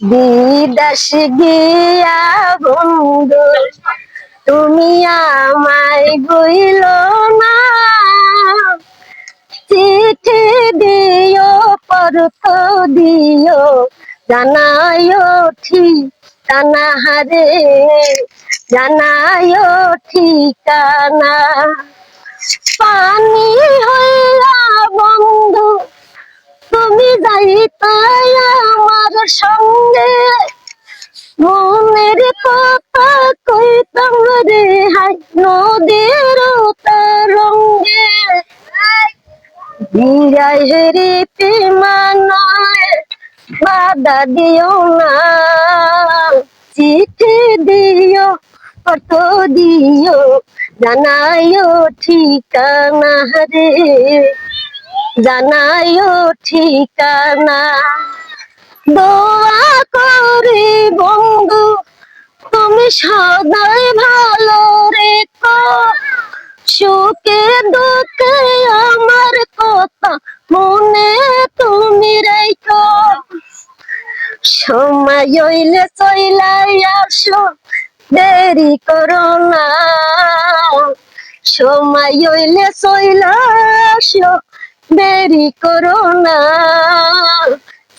বিদেশ গিয়া বন্ধু, তুমি আমায় বইল না। চিঠি দিও, পরত দিও জানায়ো ঠিকানা হারে জানায়ো ঠিকানা। মনের কথা কইতাম রে হাই নদীর তরঙ্গে বিরাই হেরিতে মানায় বাধা দিও না চিঠি দিও অর্থ দিও জানাইও ঠিকানা রে জানাইও ঠিকানা দোয়া করি সদাই ভালো রেখো। সুখে দুঃখে আমার কথা মনে তুমি রেখো। সময় হইলে চইলাই আসো, দেরি করো না। সময় হইলে চইলাই আসো, দেরি করো না।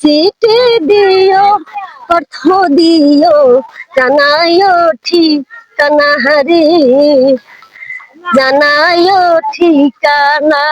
চিঠি দিও অর্থ দিও জানাইও ঠিকানা হারি। জানাইও ঠিকানা